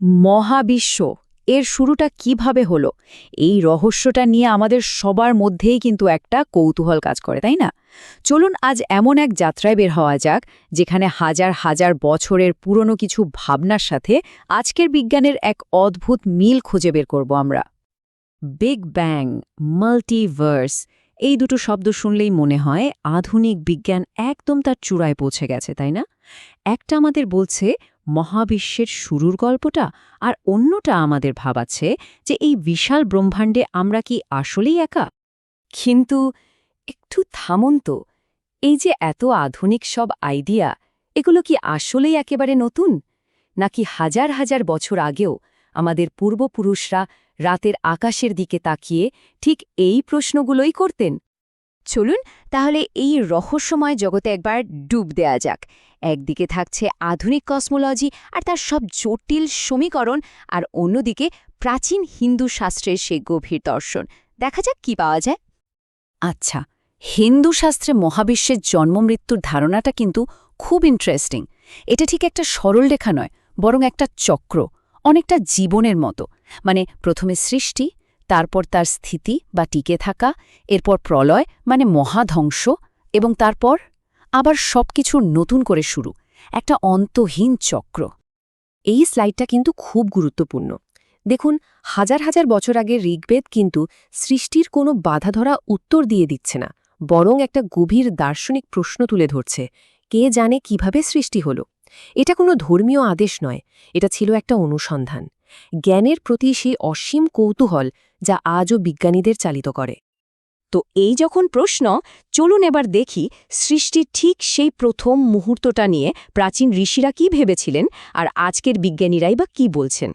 মহাবিশ্ব, এর শুরুটা কীভাবে হলো? এই রহস্যটা নিয়ে আমাদের সবার মধ্যেই কিন্তু একটা কৌতূহল কাজ করে, তাই না? চলুন আজ এমন এক যাত্রায় বের হওয়া যাক, যেখানে হাজার হাজার বছরের পুরনো কিছু ভাবনার সাথে আজকের বিজ্ঞানের এক অদ্ভুত মিল খুঁজে বের করব আমরা। বিগ ব্যাং, মাল্টিভার্স, এই দুটো শব্দ শুনলেই মনে হয় আধুনিক বিজ্ঞান একদম তার চূড়ায় পৌঁছে গেছে, তাই না? একটা আমাদের বলছে মহাবিশ্বের শুরুর গল্পটা আর অন্যটা আমাদের ভাবাচ্ছে যে এই বিশাল ব্রহ্মাণ্ডে আমরা কি আসলেই একা? কিন্তু একটু থামুন তো, এই যে এত আধুনিক সব আইডিয়া, এগুলো কি আসলেই একেবারে নতুন? নাকি হাজার হাজার বছর আগেও আমাদের পূর্বপুরুষরা রাতের আকাশের দিকে তাকিয়ে ঠিক এই প্রশ্নগুলোই করতেন? চলুন তাহলে এই রহস্যময় জগতে একবার ডুব দেয়া যাক। একদিকে থাকছে আধুনিক কসমোলজি আর তার সব জটিল সমীকরণ আর অন্যদিকে প্রাচীন হিন্দু শাস্ত্রের সেই গভীর দর্শন। দেখা যাক কি পাওয়া যায়। আচ্ছা হিন্দু শাস্ত্রে মহাবিশ্বের জন্মমৃত্যুর ধারণাটা কিন্তু খুব ইন্টারেস্টিং এটা ঠিক একটা সরল রেখা নয়, বরং একটা চক্র, অনেকটা জীবনের মতো। মানে প্রথমে সৃষ্টি তারপর তার স্থিতি বা টিকে থাকা, এরপর প্রলয় মানে মহাধ্বংস, এবং তারপর আবার সবকিছু নতুন করে শুরু, একটা অন্তহীন চক্র। এই স্লাইডটা কিন্তু খুব গুরুত্বপূর্ণ। দেখুন, হাজার হাজার বছর আগে ঋগ্বেদ কিন্তু সৃষ্টির কোনো বাধা ধরা উত্তর দিয়ে দিচ্ছে না, বরং একটা গভীর দার্শনিক প্রশ্ন তুলে ধরছে, কে জানে কীভাবে সৃষ্টি হলো? এটা কোনো ধর্মীয় আদেশ নয়, এটা ছিল একটা অনুসন্ধান। জ্ঞানের প্রতি সেই অসীম কৌতূহল যা আজও বিজ্ঞানীদের চালিত করে। তো এই যখন প্রশ্ন, চলুন এবার দেখি সৃষ্টির ঠিক সেই প্রথম মুহূর্তটা নিয়ে প্রাচীন ঋষিরা কি ভেবেছিলেন আর আজকের বিজ্ঞানীরাই বা কি বলছেন।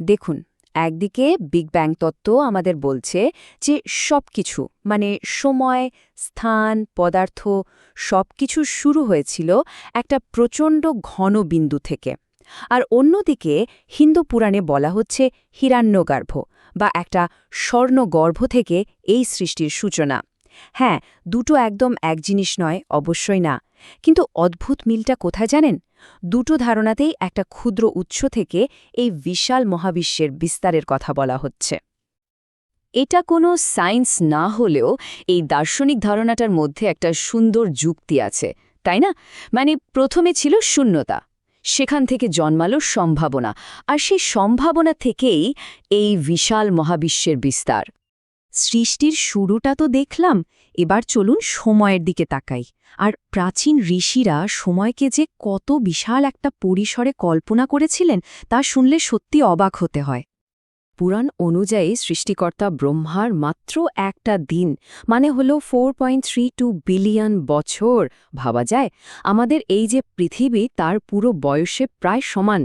দেখুন, একদিকে বিগ ব্যাং তত্ত্ব আমাদের বলছে যে সব কিছু মানে সময়, স্থান, পদার্থ সব কিছু শুরু হয়েছিল একটা প্রচণ্ড ঘন বিন্দু থেকে। আর অন্যদিকে হিন্দু পুরাণে বলা হচ্ছে হিরাণ্যগর্ভ বা একটা স্বর্ণগর্ভ থেকে এই সৃষ্টির সূচনা। হ্যাঁ দুটো একদম এক জিনিস নয়, অবশ্যই না। কিন্তু অদ্ভুত মিলটা কোথায় জানেন? দুটো ধারণাতেই একটা ক্ষুদ্র উৎস থেকে এই বিশাল মহাবিশ্বের বিস্তারের কথা বলা হচ্ছে। এটা কোনো সায়েন্স না হলেও এই দার্শনিক ধারণাটার মধ্যে একটা সুন্দর যুক্তি আছে, তাই না? মানে প্রথমে ছিল শূন্যতা। সেখান থেকে জন্মালো সম্ভাবনা। আর সেই সম্ভাবনা থেকেই এই বিশাল মহাবিশ্বের বিস্তার। সৃষ্টির শুরুটা তো দেখলাম, এবার চলুন সময়ের দিকে তাকাই। আর প্রাচীন ঋষিরা সময়কে যে কত বিশাল একটা পরিসরে কল্পনা করেছিলেন, তা শুনলে সত্যি অবাক হতে হয়। পুরাণ অনুযায়ী সৃষ্টিকর্তা ব্রহ্মার মাত্র একটা দিন মানে হল ফোর বিলিয়ন বছর। ভাবা যায়, আমাদের এই যে পৃথিবী, তার পুরো বয়সে প্রায় সমান।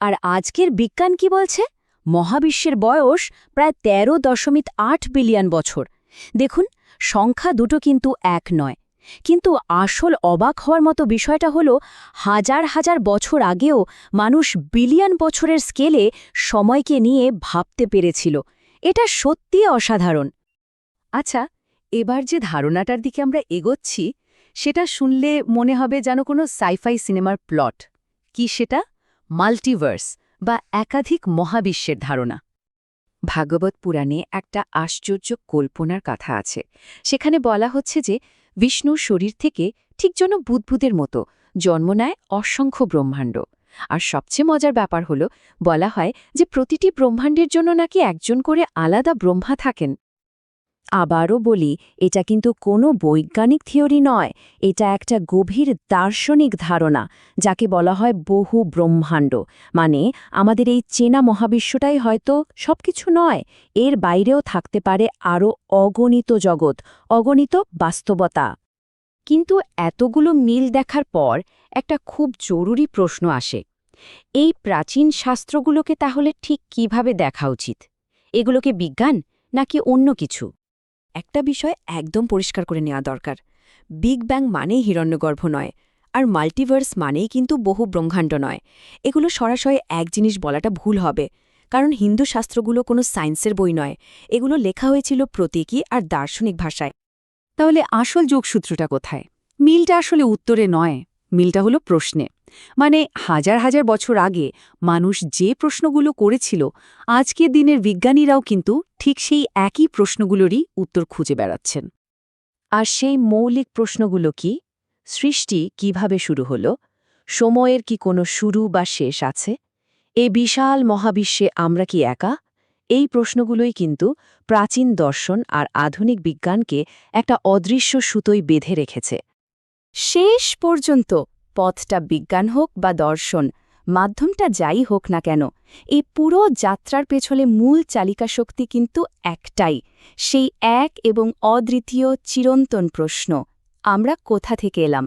আর আজকের বিজ্ঞান কি বলছে? মহাবিশ্বের বয়স প্রায় তেরো দশমিক আট বিলিয়ন বছর। দেখুন, সংখ্যা দুটো কিন্তু এক নয়। কিন্তু আসল অবাক হওয়ার মতো বিষয়টা হল, হাজার হাজার বছর আগেও মানুষ বিলিয়ন বছরের স্কেলে সময়কে নিয়ে ভাবতে পেরেছিল। এটা সত্যি অসাধারণ। আচ্ছা এবার যে ধারণাটার দিকে আমরা এগোচ্ছি, সেটা শুনলে মনে হবে যেন কোনো সাইফাই সিনেমার প্লট। কি সেটা? মাল্টিভার্স বা একাধিক মহাবিশ্বের ধারণা। ভাগবত পুরাণে একটা আশ্চর্য কল্পনার কথা আছে। সেখানে বলা হচ্ছে যে বিষ্ণুর শরীর থেকে ঠিক যেন বুদ্বুদের মতো, জন্ম নেয় অসংখ্য ব্রহ্মাণ্ড। আর সবচেয়ে মজার ব্যাপার হল, বলা হয় যে প্রতিটি ব্রহ্মাণ্ডের জন্য নাকি একজন করে আলাদা ব্রহ্মা থাকেন। আবারও বলি, এটা কিন্তু কোনো বৈজ্ঞানিক থিওরি নয়। এটা একটা গভীর দার্শনিক ধারণা, যাকে বলা হয় বহু ব্রহ্মাণ্ড। মানে আমাদের এই চেনা মহাবিশ্বটাই হয়তো সবকিছু নয়, এর বাইরেও থাকতে পারে আরও অগণিত জগৎ, অগণিত বাস্তবতা। কিন্তু এতগুলো মিল দেখার পর একটা খুব জরুরি প্রশ্ন আসে। এই প্রাচীন শাস্ত্রগুলোকে তাহলে ঠিক কীভাবে দেখা উচিত? এগুলোকে বিজ্ঞান, নাকি অন্য কিছু? একটা বিষয় একদম পরিষ্কার করে নেওয়া দরকার। বিগ ব্যাং মানেই হিরণ্যগর্ভ নয়, আর মাল্টিভার্স মানেই কিন্তু বহু ব্রহ্মাণ্ড নয়। এগুলো সরাসরি এক জিনিস বলাটা ভুল হবে, কারণ হিন্দু শাস্ত্রগুলো কোনো সায়েন্সের বই নয়। এগুলো লেখা হয়েছিল প্রতীকী আর দার্শনিক ভাষায়। তাহলে আসল যোগসূত্রটা কোথায়? মিলটা আসলে উত্তরে নয়, মিলটা হলো প্রশ্নে। মানে হাজার হাজার বছর আগে মানুষ যে প্রশ্নগুলো করেছিল, আজকের দিনের বিজ্ঞানীরাও কিন্তু ঠিক সেই একই প্রশ্নগুলোরই উত্তর খুঁজে বেড়াচ্ছেন। আর সেই মৌলিক প্রশ্নগুলো কি? সৃষ্টি কীভাবে শুরু হলো? সময়ের কি কোনো শুরু বা শেষ আছে? এই বিশাল মহাবিশ্বে আমরা কি একা? এই প্রশ্নগুলোই কিন্তু প্রাচীন দর্শন আর আধুনিক বিজ্ঞানকে একটা অদৃশ্য সুতোয় বেঁধে রেখেছে। শেষ পর্যন্ত পথটা বিজ্ঞান হোক বা দর্শন, মাধ্যমটা যাই হোক না কেন, এই পুরো যাত্রার পেছনে মূল চালিকা শক্তি কিন্তু একটাই, সেই এক এবং অদ্বিতীয় চিরন্তন প্রশ্ন, আমরা কোথা থেকে এলাম?